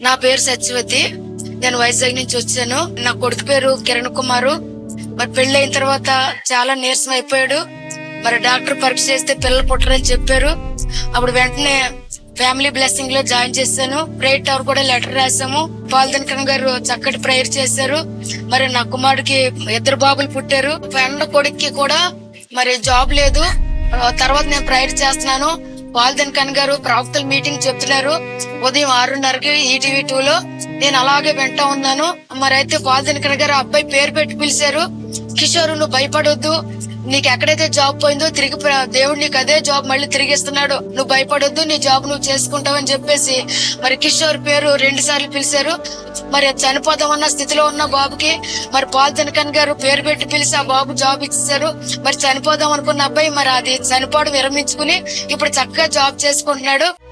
నా పేరు సత్యవతి. నేను వైజాగ్ నుంచి వచ్చాను. నా కొడుకు పేరు కిరణ్ కుమారు. మరి పెళ్ళి అయిన తర్వాత చాలా నీరసం అయిపోయాడు. మరి డాక్టర్ పరీక్ష చేస్తే పిల్లలు పుట్టరని చెప్పారు. అప్పుడు వెంటనే ఫ్యామిలీ బ్లెస్సింగ్లో జాయిన్ చేశాను. ప్రేయర్ టవర్ కూడా లెటర్ రాసాము పాల్దన్ గారు చక్కటి ప్రేయర్ చేశారు. మరి నా కుమారుడికి ఇద్దరు బాబులు పుట్టారు. ఫ్రెండ్ కొడుక్కి కూడా మరి జాబ్ లేదు. తర్వాత నేను ప్రేయర్ చేస్తున్నాను. పాల్దన్ కన్ గారు ప్రవక్తల మీటింగ్ చెప్తున్నారు. ఉదయం ఆరున్నరకి ఈటీవీ టూ లో నేను అలాగే వింటా ఉన్నాను. మరి అయితే కన్ గారు ఆ అబ్బాయి పేరు పెట్టి పిలిచారు. కిషోర్ నువ్వు భయపడొద్దు. నీకు ఎక్కడైతే జాబ్ పోయిందో తిరిగి దేవుడు నీకు అదే జాబ్ మళ్ళీ తిరిగిస్తున్నాడు. నువ్వు భయపడొద్దు నీ జాబ్ నువ్వు చేసుకుంటావని చెప్పేసి. మరి కిషోర్ పేరు రెండు సార్లు పిలిచారు. మరి చనిపోదామన్న స్థితిలో ఉన్న బాబుకి. మరి పాల్ తినకన్ గారు పేరు పెట్టి పిలిచి ఆ బాబు జాబ్ ఇచ్చారు మరి చనిపోదాం అనుకున్న అబ్బాయి మరి అది చనిపోవడం విరమించుకుని ఇప్పుడు చక్కగా జాబ్ చేసుకుంటున్నాడు.